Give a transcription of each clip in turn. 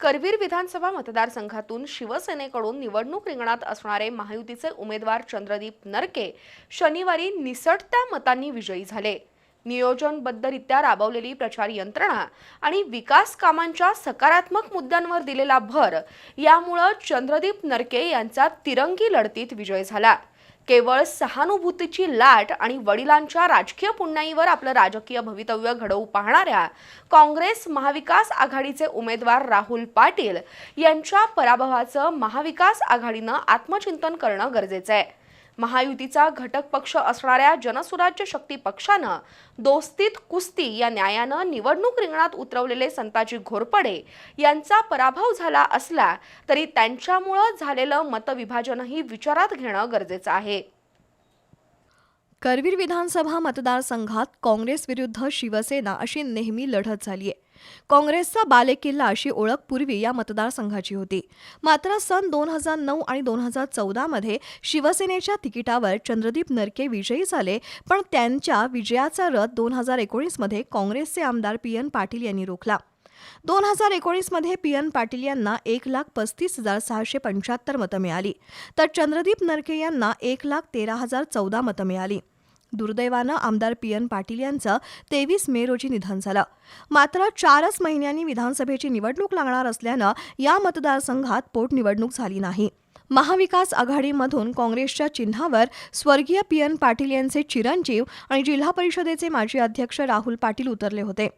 करवीर विधानसभा मतदारसंघातून शिवसेनेकडून निवडणूक रिंगणात असणारे महायुतीचे उमेदवार चंद्रदीप नरके शनिवारी निसटत्या मतांनी विजयी झाले. नियोजनबद्धरित्या राबवलेली प्रचार यंत्रणा आणि विकास कामांच्या सकारात्मक मुद्द्यांवर दिलेला भर यामुळं चंद्रदीप नरके यांचा तिरंगी लढतीत विजय झाला. केवळ सहानुभूतीची लाट आणि वडिलांच्या राजकीय पुण्याईवर आपलं राजकीय भवितव्य घडवू पाहणाऱ्या काँग्रेस महाविकास आघाडीचे उमेदवार राहुल पाटील यांच्या पराभवाचं महाविकास आघाडीनं आत्मचिंतन करणं गरजेचं आहे. महायुतीचा घटक पक्ष असणाऱ्या जनसुराज्य शक्ती पक्षानं दोस्तीत कुस्ती या न्यायानं निवडणूक रिंगणात उतरवलेले संताजी घोरपडे यांचा पराभव झाला असला तरी त्यांच्यामुळं झालेलं मतविभाजनही विचारात घेणं गरजेचं आहे. करवीर विधानसभा मतदारसंघात काँग्रेस विरुद्ध शिवसेना अशी नेहमी लढत झाली आहे काँग्रेसचा बालेकिल्ला अशी ओळख पूर्वी या मतदारसंघाची होती. मात्र सन दोन हजार नऊ आणि दोन हजार चौदामध्ये शिवसेनेच्या तिकिटावर चंद्रदीप नरके विजयी झाले पण त्यांच्या विजयाचा रथ दोन हजार एकोणीसमध्ये काँग्रेसचे आमदार पी एन पाटील यांनी रोखला. दोन हजार एकोणीसमध्ये पी एन पाटील यांना एक लाख पस्तीस हजार सहाशे पंच्याहत्तर मतं मिळाली तर चंद्रदीप नरके यांना एक लाख तेरा हजार चौदा मतं मिळाली. दुर्दैवानं आमदार पी एन पाटील यांचं तेवीस मे रोजी निधन झालं. मात्र चारच महिन्यांनी विधानसभेची निवडणूक लागणार असल्यानं या मतदारसंघात पोटनिवडणूक झाली नाही. महाविकास आघाडीमधून काँग्रेसच्या चिन्हावर स्वर्गीय पी एन पाटील यांचे चिरंजीव आणि जिल्हा परिषदेचे माजी अध्यक्ष राहुल पाटील उतरले होते.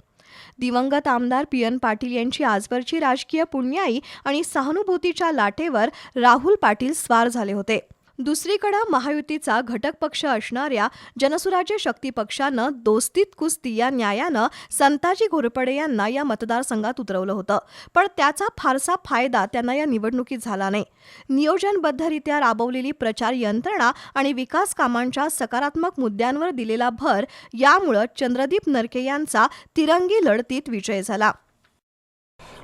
दिवंगत आमदार पी एन पाटील यांची आजवरची राजकीय पुण्याई आणि सहानुभूतीच्या लाटेवर राहुल पाटील स्वार झाले होते. दुसरीकडं महायुतीचा घटक पक्ष असणाऱ्या जनसुराज्य शक्ती पक्षानं दोस्तीत कुस्ती या न्यायानं संताजी घोरपडे यांना या मतदारसंघात उतरवलं होतं. पण त्याचा फारसा फायदा त्यांना या निवडणुकीत झाला नाही. नियोजनबद्धरित्या राबवलेली प्रचार यंत्रणा आणि विकास कामांच्या सकारात्मक मुद्द्यांवर दिलेला भर यामुळं चंद्रदीप नरके यांचा तिरंगी लढतीत विजय झाला.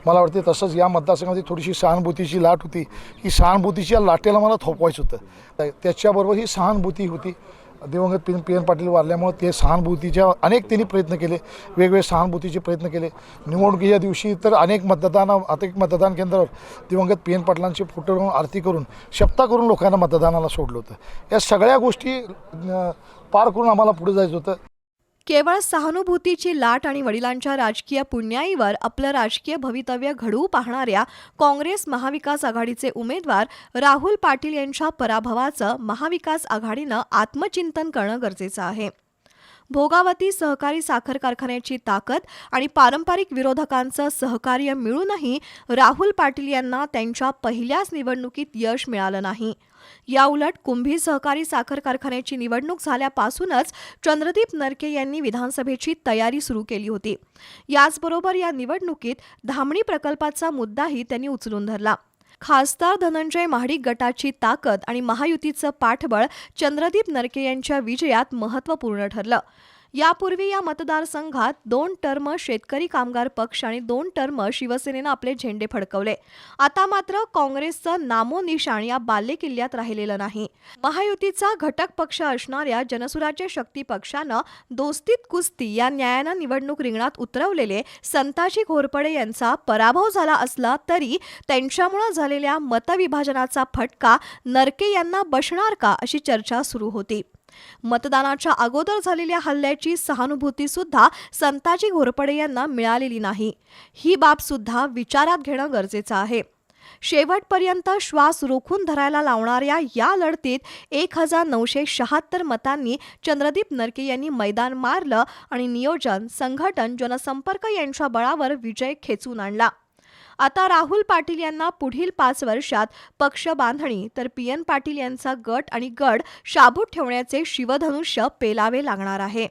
मला वाटते तसंच या मतदारसंघामध्ये थोडीशी सहानुभूतीची लाट होती. ही सहानुभूतीच्या लाटेला मला थोपवायचं होतं. त्याच्याबरोबर ही सहानुभूती होती. दिवंगत पी पी एन पाटील वारल्यामुळे ते सहानुभूतीच्या अनेक त्यांनी प्रयत्न केले. वेगवेगळे सहानुभूतीचे प्रयत्न केले. निवडणुकीच्या दिवशी तर अनेक मतदान अनेक मतदान केंद्रावर दिवंगत पी एन पाटलांचे फोटो घेऊन आरती करून शपथा करून लोकांना मतदानाला सोडलं होतं. या सगळ्या गोष्टी पार करून आम्हाला पुढे जायचं होतं. केवळ सहानुभूतीची लाट आणि वडिलांच्या राजकीय पुण्याईवर आपलं राजकीय भवितव्य घडवू पाहणाऱ्या काँग्रेस महाविकास आघाडीचे उमेदवार राहुल पाटील यांच्या पराभवाचं महाविकास आघाडीनं आत्मचिंतन करणं गरजेचं आहे. भोगावती सहकारी साखर कारखान्याची ताकद आणि पारंपरिक विरोधकांचं सहकार्य मिळूनही राहुल पाटील यांना त्यांच्या पहिल्याच निवडणुकीत यश मिळालं नाही. याउलट कुंभी सहकारी साखर कारखान्याची निवडणूक झाल्यापासूनच चंद्रदीप नरके यांनी विधानसभेची तयारी सुरू केली होती. याचबरोबर या निवडणुकीत धामणी प्रकल्पाचा मुद्दाही त्यांनी उचलून धरला. खासदार धनंजय महाडिक गटाची ताकद आणि महायुतीचं पाठबळ चंद्रदीप नरके यांच्या विजयात महत्त्वपूर्ण ठरलं. यापूर्वी या मतदारसंघात दोन टर्म शेतकरी कामगार पक्ष आणि दोन टर्म शिवसेनेनं आपले झेंडे फडकवले. आता मात्र काँग्रेसचं नामोनिशाण या बालेकिल्ल्यात राहिलेलं नाही. महायुतीचा घटक पक्ष असणाऱ्या जनसुराज्य शक्ती पक्षानं दोस्तीत कुस्ती या न्यायानं निवडणूक रिंगणात उतरवलेले संताजी घोरपडे यांचा पराभव झाला असला तरी त्यांच्यामुळं झालेल्या मतविभाजनाचा फटका नरके यांना बसणार का अशी चर्चा सुरू होती. मतदानाच्या अगोदर झालेल्या हल्ल्याची सहानुभूती सुद्धा संताजी घोरपडे यांना मिळालेली नाही. ही बाब सुद्धा विचारात घेणं गरजेचं आहे. शेवटपर्यंत श्वास रोखून धरायला लावणाऱ्या या लढतीत एक हजार नऊशे शहात्तर मतांनी चंद्रदीप नरके यांनी मैदान मारलं आणि नियोजन संघटन जनसंपर्क यांच्या बळावर विजय खेचून आणला. आता राहुल पाटील यांना पुढील पाच वर्षात पक्ष बांधणी तर पी एन पाटील यांचा गट आणि गड शाबूत ठेवण्याचे शिवधनुष्य पेलावे लागणार आहे.